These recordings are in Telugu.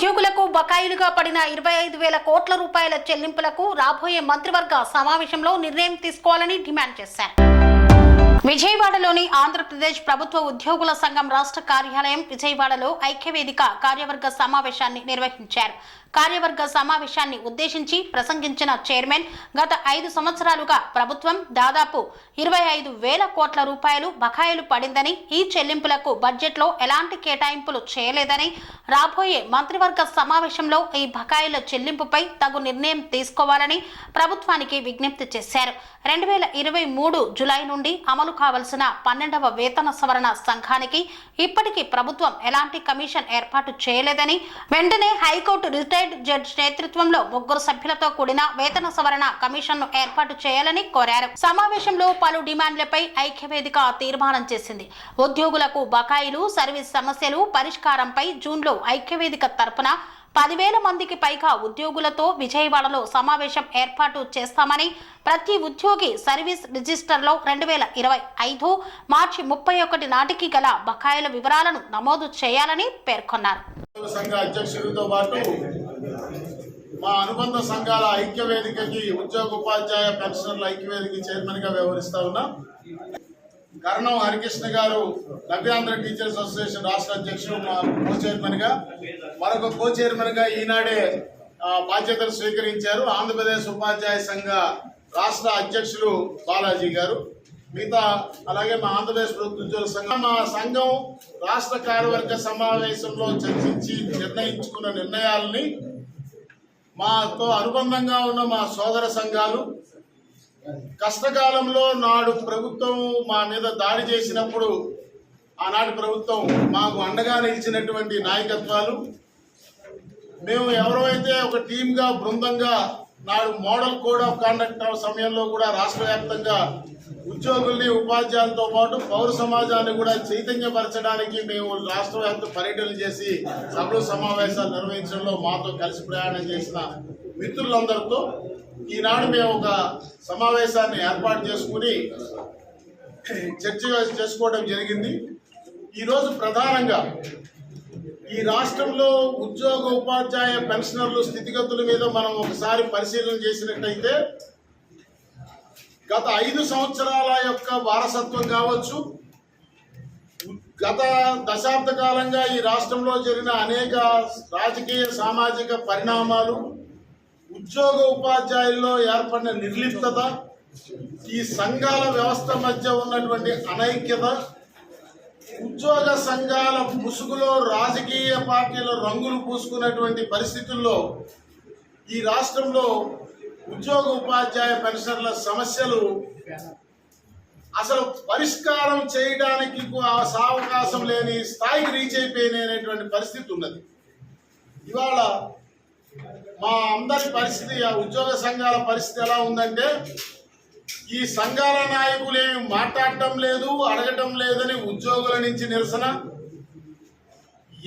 ఉద్యోగులకు బకాయిలుగా పడిన ఇరవై ఐదు వేల కోట్ల రూపాయల చెల్లింపులకు రాబోయే మంత్రివర్గ సమావేశంలో నిర్ణయం తీసుకోవాలని డిమాండ్ చేశారు. విజయవాడలోని ఆంధ్రప్రదేశ్ ప్రభుత్వ ఉద్యోగుల సంఘం రాష్ట్ర కార్యాలయం విజయవాడలో ఐక్యవేదిక కార్యవర్గ సమావేశాన్ని నిర్వహించారు. కార్యవర్గ సమావేశాన్ని ఉద్దేశించి ప్రసంగించిన చైర్మన్ గత ఐదు సంవత్సరాలుగా ప్రభుత్వం దాదాపు ఇరవై ఐదు వేల కోట్ల రూపాయలు బకాయిలు పడిందని ఈ చెల్లింపులకు బడ్జెట్లో ఎలాంటి కేటాయింపులు చేయలేదని రాబోయే మంత్రివర్గ సమావేశంలో ఈ బకాయిల చెల్లింపుపై తగు నిర్ణయం తీసుకోవాలని ప్రభుత్వానికి విజ్ఞప్తి చేశారు. రెండు వేల ఇరవై మూడు జులై నుండి అమలు కావలసిన పన్నెండవ వేతన సవరణ సంఘానికి ఇప్పటికీ ప్రభుత్వం ఎలాంటి కమిషన్ ఏర్పాటు చేయలేదని వెంటనే హైకోర్టు రిటైర్డ్ జడ్జ్ నేతృత్వంలో ముగ్గురు సభ్యులతో కూడిన వేతన సవరణ కమిషన్ను ఏర్పాటు చేయాలని కోరారు. సమావేశంలో పలు డిమాండ్లపై ఐక్యవేదిక తీర్మానం చేసింది. ఉద్యోగులకు బకాయిలు సర్వీస్ సమస్యలు పరిష్కారంపై జూన్లో ఐక్యవేదిక తరపున పదివేల మందికి పైగా ఉద్యోగులతో విజయవాడలో సమావేశం ఏర్పాటు చేస్తామని ప్రతి ఉద్యోగి సర్వీస్ రిజిస్టర్లో రెండు వేల ఇరవై ఐదు మార్చి ముప్పై ఒకటి నాటికి గల బకాయిల వివరాలను నమోదు చేయాలని పేర్కొన్నారు. సంఘ అధ్యక్షుడితో పాటు మా అనుబంధ సంఘాల ఐక్య వేదికకి ఉద్యోగ ఉపాధ్యాయ పెన్షనర్ల ఐక్య వేదిక చైర్మన్గా వ్యవహరిస్తా ఉన్నా. కరణం హరికృష్ణ గారు నవ్యాంధ్ర టీచర్స్ అసోసియేషన్ రాష్ట్ర అధ్యక్షుడు మా కో చైర్మన్గా మరొక కో చైర్మన్గా ఈనాడే బాధ్యతలు స్వీకరించారు. ఆంధ్రప్రదేశ్ ఉపాధ్యాయ సంఘ రాష్ట్ర అధ్యక్షులు బాలాజీ గారు. మిగతా అలాగే మా ఆంధ్రప్రదేశ్ ప్రభుత్వ ఉద్యోగ సంఘం మా సంఘం రాష్ట్ర కార్యవర్గ సమావేశంలో చర్చించి నిర్ణయించుకున్న నిర్ణయాలని మాతో అనుబంధంగా ఉన్న మా సోదర సంఘాలు కష్టకాలంలో నాడు ప్రభుత్వం మా మీద దాడి చేసినప్పుడు ఆనాటి ప్రభుత్వం మాకు అండగా నిలిచినటువంటి నాయకత్వాలు. మేము ఎవరైతే ఒక టీమ్గా బృందంగా నాడు మోడల్ కోడ్ ఆఫ్ కాండక్ట్ సమయంలో కూడా రాష్ట్ర వ్యాప్తంగా ఉద్యోగుల్ని ఉపాధ్యాయులతో పాటు పౌర సమాజాన్ని కూడా చైతన్యపరచడానికి మేము రాష్ట్ర వ్యాప్త పర్యటనలు చేసి సభలు సమావేశాలు నిర్వహించడంలో మాతో కలిసి ప్రయాణం చేసిన మిత్రులందరితో ఈనాడు మేము ఒక సమావేశాన్ని ఏర్పాటు చేసుకుని చర్చ చేసుకోవడం జరిగింది. ఈరోజు ప్రధానంగా ఈ రాష్ట్రంలో ఉద్యోగ ఉపాధ్యాయ పెన్షనర్లు స్థితిగతుల మీద మనం ఒకసారి పరిశీలన చేసినట్టయితే గత ఐదు సంవత్సరాల యొక్క వారసత్వం కావచ్చు గత దశాబ్ద కాలంగా ఈ రాష్ట్రంలో జరిగిన అనేక రాజకీయ సామాజిక పరిణామాలు ఉద్యోగ ఉపాధ్యాయుల్లో ఏర్పడిన నిర్లిప్తత ఈ సంఘాల వ్యవస్థ మధ్య ఉన్నటువంటి అనైక్యత ఉద్యోగ సంఘాల ముసుగులో రాజకీయ పార్టీల రంగులు పూసుకున్నటువంటి పరిస్థితుల్లో ఈ రాష్ట్రంలో ఉద్యోగ ఉపాధ్యాయ పెన్షన్ల సమస్యలు అసలు పరిష్కారం చేయడానికి ఆ సావకాశం లేని స్థాయికి రీచ్ అయిపోయినాయి అనేటువంటి పరిస్థితి ఉన్నది. ఇవాళ మా అందరి పరిస్థితి ఆ ఉద్యోగ సంఘాల పరిస్థితి ఎలా ఉందంటే ఈ సంఘాల నాయకులేమి మాట్లాడటం లేదు అడగటం లేదని ఉద్యోగుల నుంచి నిరసన.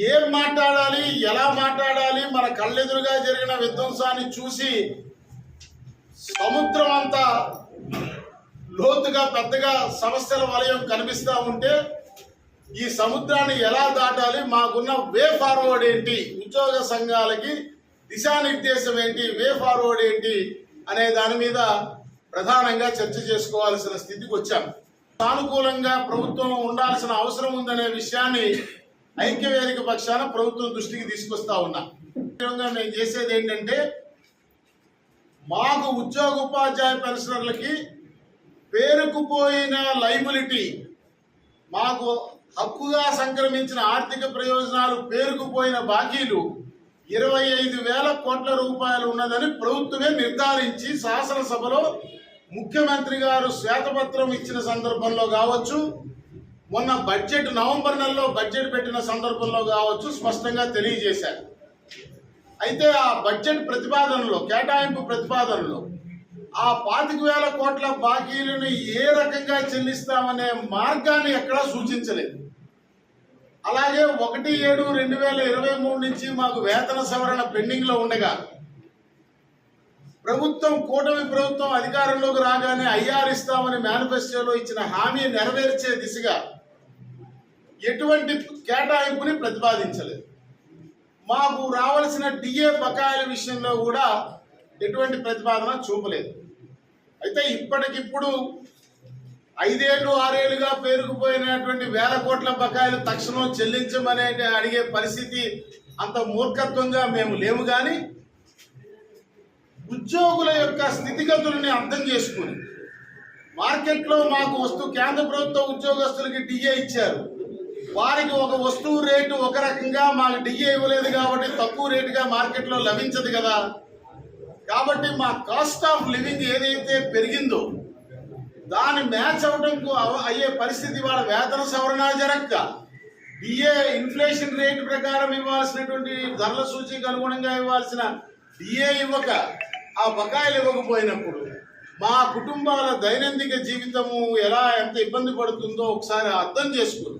ఏం మాట్లాడాలి ఎలా మాట్లాడాలి మన కళ్ళెదురుగా జరిగిన విధ్వంసాన్ని చూసి సముద్రం అంతా లోతుగా పెద్దగా సమస్యల వలయం కనిపిస్తూ ఉంటే ఈ సముద్రాన్ని ఎలా దాటాలి? మాకున్న వే ఫార్వర్డ్ ఏంటి? ఉద్యోగ సంఘాలకి దిశానిర్దేశం ఏంటి? వే ఫార్వర్డ్ ఏంటి? అనే దాని మీద ప్రధానంగా చర్చ చేసుకోవాల్సిన స్థితికి వచ్చాం. సానుకూలంగా ప్రభుత్వం ఉండాల్సిన అవసరం ఉందనే విషయాన్ని ఐక్యవేదిక పక్షాన ప్రభుత్వం దృష్టికి తీసుకొస్తా ఉన్నా. ముఖ్యంగా మేము చేసేది ఏంటంటే మాకు ఉద్యోగ ఉపాధ్యాయ పెన్షనర్లకి పేరుకుపోయిన లైబిలిటీ మాకు హక్కుగా సంక్రమించిన ఆర్థిక ప్రయోజనాలు పేరుకుపోయిన బాకీలు ఇరవై ఐదు వేల కోట్ల రూపాయలు ఉన్నదని ప్రభుత్వమే నిర్ధారించి శాసనసభలో ముఖ్యమంత్రి గారు శ్వేతపత్రం ఇచ్చిన సందర్భంలో కావచ్చు మొన్న బడ్జెట్ నవంబర్ నెలలో బడ్జెట్ పెట్టిన సందర్భంలో కావచ్చు స్పష్టంగా తెలియజేశారు. అయితే ఆ బడ్జెట్ ప్రతిపాదనలో కేటాయింపు ప్రతిపాదనలో ఆ పాతిక వేల కోట్ల బాకీలను ఏ రకంగా చెల్లిస్తామనే మార్గాన్ని ఎక్కడా సూచించలేదు. అలాగే ఒకటి ఏడు రెండు వేల ఇరవై మూడు నుంచి మాకు వేతన సవరణ పెండింగ్లో ఉండగా ప్రభుత్వం కూటమి ప్రభుత్వం అధికారంలోకి రాగానే ఐఆర్ ఇస్తామని మేనిఫెస్టోలో ఇచ్చిన హామీ నెరవేర్చే దిశగా ఎటువంటి కేటాయింపుని ప్రతిపాదించలేదు. మాకు రావాల్సిన డిఏ బకాయిల విషయంలో కూడా ఎటువంటి ప్రతిపాదన చూపలేదు. అయితే ఇప్పటికిప్పుడు ఐదేళ్ళు ఆరేళ్ళుగా పేరుకుపోయినటువంటి వేల కోట్ల బకాయిలు తక్షణం చెల్లించమనే అడిగే పరిస్థితి అంత మూర్ఖత్వంగా మేము లేము కానీ ఉద్యోగుల యొక్క స్థితిగతుల్ని అర్థం చేసుకుని మార్కెట్లో మాకు వస్తూ కేంద్ర ప్రభుత్వ ఉద్యోగస్తులకి డిఏ ఇచ్చారు. వారికి ఒక వస్తువు రేటు ఒక రకంగా మాకు డిఏ ఇవ్వలేదు కాబట్టి తక్కువ రేటుగా మార్కెట్లో లభించదు కదా. కాబట్టి మా కాస్ట్ ఆఫ్ లివింగ్ ఏదైతే పెరిగిందో దాని మ్యాచ్ అవడంకు అవ- అయ్యే పరిస్థితి వాళ్ళ వేతన సవరణ జరగక డిఏ ఇన్ఫ్లేషన్ రేట్ ప్రకారం ఇవ్వాల్సినటువంటి ధరల సూచికి అనుగుణంగా ఇవ్వాల్సిన డిఏ ఇవ్వక ఆ బకాయిలు ఇవ్వకపోయినప్పుడు మా కుటుంబాల దైనందిక జీవితము ఎలా ఎంత ఇబ్బంది పడుతుందో ఒకసారి అర్థం చేసుకుంది